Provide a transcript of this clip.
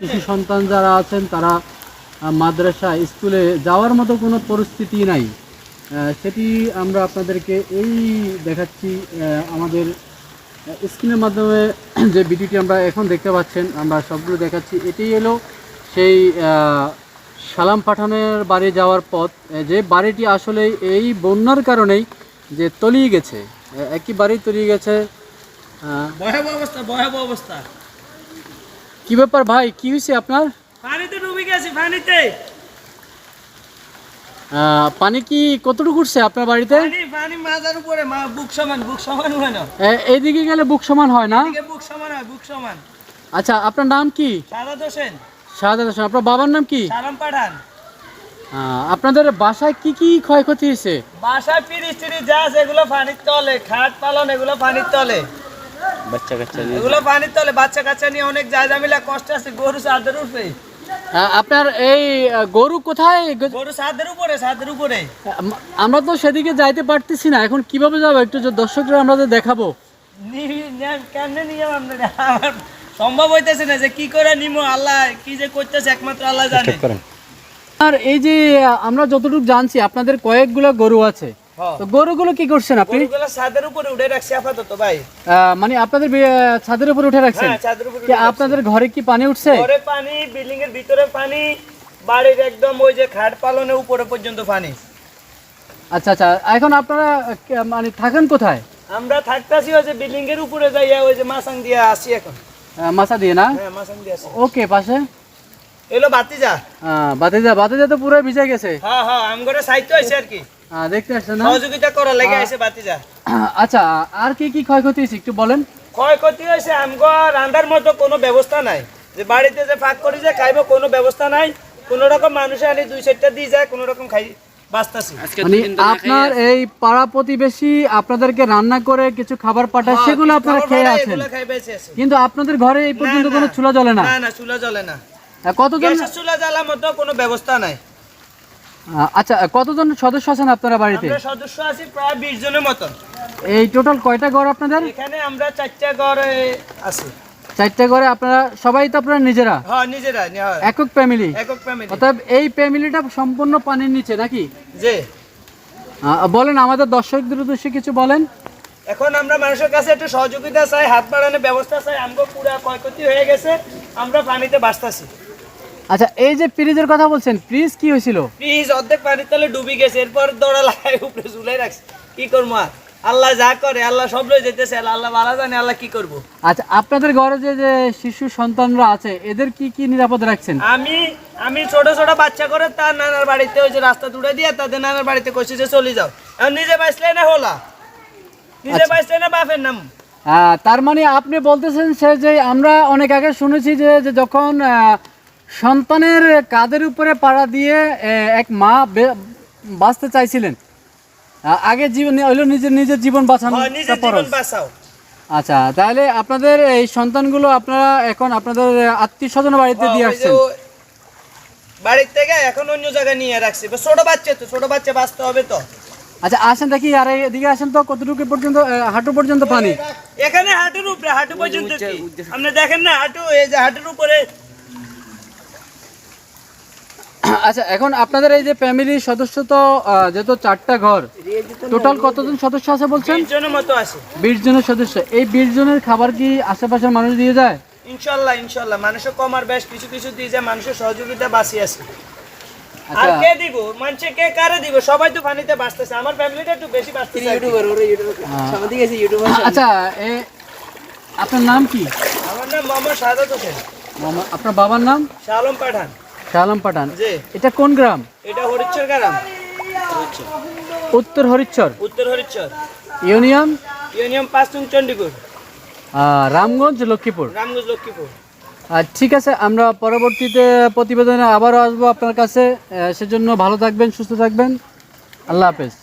শিশু সন্তান যারা আছেন, তারা মাদ্রাসা, স্কুলে যাওয়ার মতো কোনো পরিস্থিতি নাই। সেটি আমরা আপনাদেরকে এই দেখাচ্ছি আমাদের স্ক্রিনের মাধ্যমে যে ভিডিওটি আমরা এখন দেখতে পাচ্ছেন, আমরা সবগুলো দেখাচ্ছি। এটি এলো সেই সালাম পাঠানের বাড়ি যাওয়ার পথ। যে বাড়িটি আসলে এই বন্যার কারণেই যে তলিয়ে গেছে। একই বাড়ি তলিয়ে গেছে। অবস্থা অবস্থা। কি ব্যাপার ভাই? কি হয়েছে আপনার? পানিতে ডুবে গেছি পানিতে। পানি কি কতটুকু উঠছে আপনার বাড়িতে? পানি পানি মাথার উপরে মা বুক সমান বুক সমান হয় না। এইদিকে গেলে বুক সমান হয় না? এদিকে বুক সমান হয় বুক সমান। আচ্ছা আপনার নাম কি? সাদা হোসেন। শাহাদ হোসেন। আপনার বাবার নাম কি? সালাম পাঠান। আপনাদের বাসায় কি কি ক্ষয়ক্ষতি হয়েছে? বাসায় পিরিচ টিরিচ যা আছে এগুলো পানির তলে খাট পালন এগুলো পানির তলে। বাচ্চা কাচ্চা এগুলো পানির তলে বাচ্চা কাচ্চা নিয়ে অনেক জায়গা মিলা কষ্ট আছে গরু সাদের উপরে। আপনার এই গরু কোথায়? গরু সাদের উপরে সাদের উপরে। আমরা তো সেদিকে যাইতে পারতেছি না এখন কীভাবে যাব একটু যে দর্শকরা আমরা দেখাবো? কেমনে নিয়ে আমার? সম্ভব হইতেছে না যে কি করে নিমো আল্লাহ কি যে করতেছে একমাত্র আল্লাহ জানে। আর এই যে আমরা যতটুকু জানছি আপনাদের কয়েকগুলো গরু আছে। তো গরুগুলো কি করছেন আপনি? ছাদের উপরে উঠে রাখছি আপাতত ভাই। মানে আপনাদের ছাদের উপর উঠে রাখছেন? হ্যাঁ আপনাদের ঘরে কি পানি উঠছে? ঘরে পানি বিল্ডিং এর ভিতরে পানি বাড়ির একদম ওই যে খাট পালনের উপরে পর্যন্ত পানি। আচ্ছা আচ্ছা এখন আপনারা মানে থাকেন কোথায়? আমরা থাকতাছি ওই যে বিল্ডিং এর উপরে যাইয়া ওই যে মাসাং দিয়ে আসি এখন। মাছা দিয়ে না? হ্যাঁ দিয়ে আসি ওকে পাশে। এলো বাতিজা? আহ, বাতিজা বাতিজা তো পুরো ভিজে গেছে। হ্যাঁ হ্যাঁ হয়েছে আর কি। দেখতে আসছে না? সহযোগিতা করা লেগে বাতিজা। আচ্ছা আর কি কি ক্ষয়ক্ষতি হয়েছে একটু বলেন? ক্ষয়ক্ষতি হয়েছে আমগো মতো কোনো ব্যবস্থা নাই। যে বাড়িতে যে ফাঁক করি যে খাইবো কোনো ব্যবস্থা নাই। কোনো রকম মানুষে আনি দুই চারটা দিয়ে যায় কোনো রকম খাই মানে আপনার এই পাড়া প্রতিবেশী আপনাদেরকে রান্না করে কিছু খাবার পাঠায় সেগুলো আপনারা খেয়ে আছেন কিন্তু আপনাদের ঘরে এই পর্যন্ত কোনো চুলা জ্বলে না? না না চুলা জ্বলে না। কতজন চুলা জ্বালার মতো কোনো ব্যবস্থা নাই। আচ্ছা কতজন সদস্য আছেন আপনারা বাড়িতে? সদস্য আছি প্রায় বিশ জনের মতো এই টোটাল কয়টা ঘর আপনাদের? এখানে আমরা চারটা ঘরে আছি। চারটা ঘরে আপনারা সবাই তো আপনারা নিজেরা? হ্যাঁ নিজেরা হ্যাঁ, একক ফ্যামিলি একক ফ্যামিলি অর্থাৎ এই ফ্যামিলিটা সম্পূর্ণ পানির নিচে নাকি? যে বলেন আমাদের দর্শকদের উদ্দেশ্যে কিছু বলেন। এখন আমরা মানুষের কাছে একটু সহযোগিতা চাই হাত বাড়ানোর ব্যবস্থা চাই আমগো পুরা ক্ষয়ক্ষতি হয়ে গেছে আমরা পানিতে বাঁচতাছি। আচ্ছা এই যে ফ্রিজের কথা বলছেন ফ্রিজ কি হয়েছিল? প্লিজ অর্ধেক পানির তলে ডুবে গেছে এরপর দৌড়া লাগাই উপরে ঝুলাই রাখছে। কি করব আর? আল্লাহ যা করে আল্লাহ সব লই যেতেছে আল্লাহ ভালো জানে আল্লাহ কি করব? আচ্ছা আপনাদের ঘরে যে যে শিশু সন্তানরা আছে এদের কি কি নিরাপদ রাখছেন? আমি আমি ছোট ছোট বাচ্চা করে তার নানার বাড়িতে ওই যে রাস্তা তুলে দিয়ে তাদের নানার বাড়িতে কইছি যে চলে যাও। এখন নিজে বাঁচলে না হলা? নিজে বাঁচলে না বাপের নাম? তার মানে আপনি বলতেছেন সে যে আমরা অনেক আগে শুনেছি যে যখন সন্তানের কাদের উপরে পাড়া দিয়ে এক মা বাঁচতে চাইছিলেন? আগে জীবন হইল নিজের নিজের জীবন বাঁচানো হয়, আচ্ছা তাহলে আপনাদের এই সন্তানগুলো আপনারা এখন আপনাদের আত্মীয় স্বজন বাড়িতে দিয়ে ওই যে আসছেন। বাড়ির থেকে এখন অন্য জায়গায় নিয়ে রাখছি। ছোট বাচ্চা তো ছোট বাচ্চা বাঁচতে হবে তো। আচ্ছা আসেন দেখি আর এদিকে আসেন তো কতটুকু পর্যন্ত হাঁটু পর্যন্ত পানি? এখানে হাঁটুর উপরে হাঁটু পর্যন্ত আপনি দেখেন না হাঁটু এই যে হাঁটুর উপরে আচ্ছা এখন আপনাদের এই যে ফ্যামিলির সদস্য তো যেহেতু চারটা ঘর টোটাল কতজন সদস্য আছে বলছেন? বিশ জনের মতো আছে। বিশ জনের সদস্য। এই বিশ জনের খাবার কি আশেপাশের মানুষ দিয়ে যায়? ইনশাল্লাহ ইনশাল্লাহ। মানুষের কম আর বেশ কিছু কিছু দিয়ে যায় মানুষের সহযোগিতা বাঁচি আছে। আর আচ্ছা কে দিব? মানুষে কে কারে দিব? সবাই তো পানিতে বাঁচতেছে। আমার ফ্যামিলিটা একটু বেশি বাঁচতেছে। আচ্ছা এ আপনার নাম কি? আমার নাম মোহাম্মদ সাদাত হোসেন। আপনার বাবার নাম? শালম পাঠান। শালম পাঠান এটা কোন গ্রাম? এটা হরিচ্ছর গ্রাম। উত্তর হরিচ্ছর। উত্তর হরিচ্ছর। ইউনিয়ন? ইউনিয়ন পাঁচতুং চণ্ডীপুর রামগঞ্জ লক্ষ্মীপুর? রামগঞ্জ লক্ষ্মীপুর। আর ঠিক আছে আমরা পরবর্তীতে প্রতিবেদনে আবারও আসব আপনার কাছে। সেজন্য ভালো থাকবেন সুস্থ থাকবেন। আল্লাহ হাফেজ।